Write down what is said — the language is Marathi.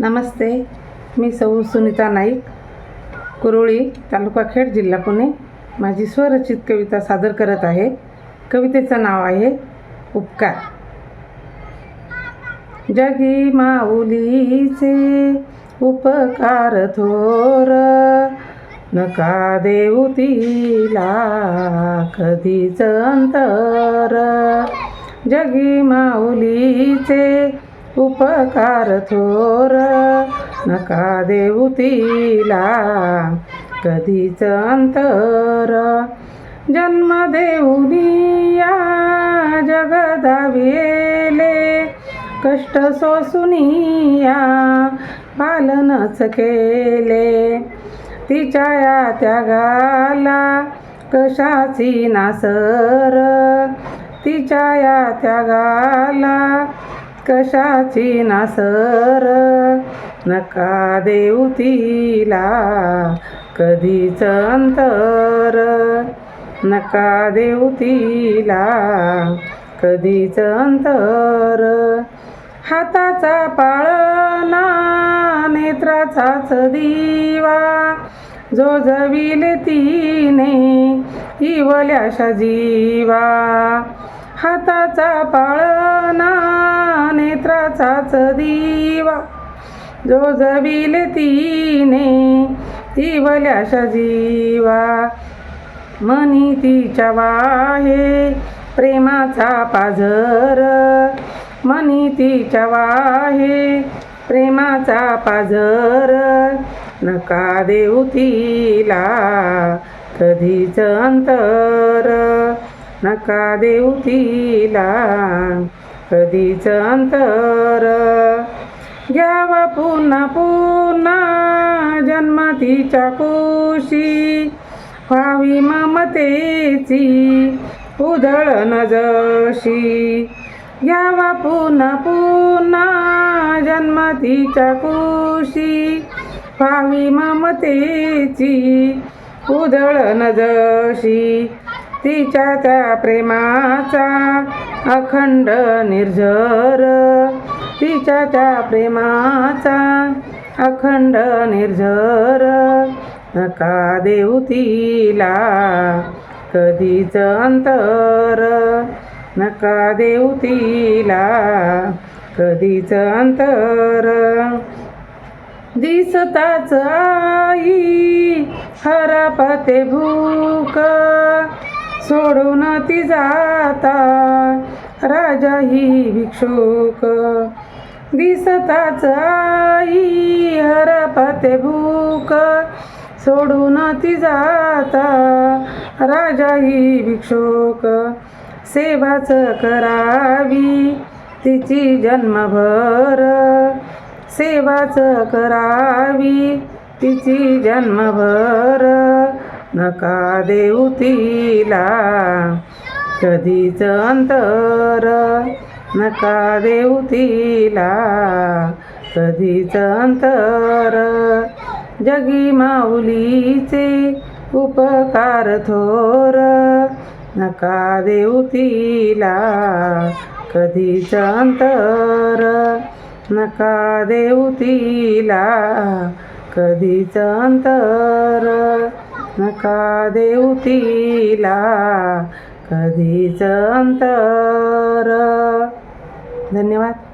नमस्ते मी सौ सुनीता नाईक कुरोळी तालुका खेड जिल्हा पुणे. माझी स्वरचित कविता सादर करत आहे. कवितेचं नाव आहे उपकार. जगी माऊलीचे उपकार थोर नका देऊ तिला कधीच अंतर. जगी माऊलीचे उपकार थोर नका देऊ तिला कधीच अंतर. जन्म देऊनिया जगदाविले कष्ट सोसुनिया पालनच केले. तिच्या या त्यागाला कशाची नासर? तिच्या या त्यागाला कशाची नासर? नका देऊ तिला कधीच अंतर. नका देऊ तिला कधीच अंतर. हाताचा पाळणा नेत्राचाच दिवा जो जविल तिने इवल्याशा जीवा. हाताचा पाळणा नेत्राचाच दिवा जो जविल तिने दिवल्याशा जीवा मनी तिच्या वाहे प्रेमाचा पाझर. मनी तिच्या वाहे प्रेमाचा पाझर. नका देऊ तिला कधीच अंतर. नका देऊ तिला कधीच अंतर. घ्यावा पुन्हा पुन्हा जन्म तिच्या कुशी व्हावी ममतेची उधळण जशी घ्यावा पुन्हा पुन्हा जन्म तिच्या कुशी व्हावी ममतेची उधळण जशी तिच्या त्या प्रेमाचा अखंड निर्झर तिच्या त्या प्रेमाचा अखंड निर्झर नका देऊ तिला कधीच अंतर. नका देऊ तिला कधीच अंतर. दिसताच आई हरपते भूक. सोडून ती जाता. राजा ही भिक्षुक. दिसताच आई हरपते भूक. सोडून ती जाता. राजा ही भिक्षुक. सेवाच करावी तिची जन्मभर. सेवाच करावी तिची जन्मभर. नका देऊ तिला कधीच अंतर नका देऊ तिला कधीच अंतर जगी माऊलीचे उपकार थोर. नका देऊ तिला कधीच अंतर नका देऊ तिला कधीच अंतर नका देऊ तिला कधीच अंतर. धन्यवाद.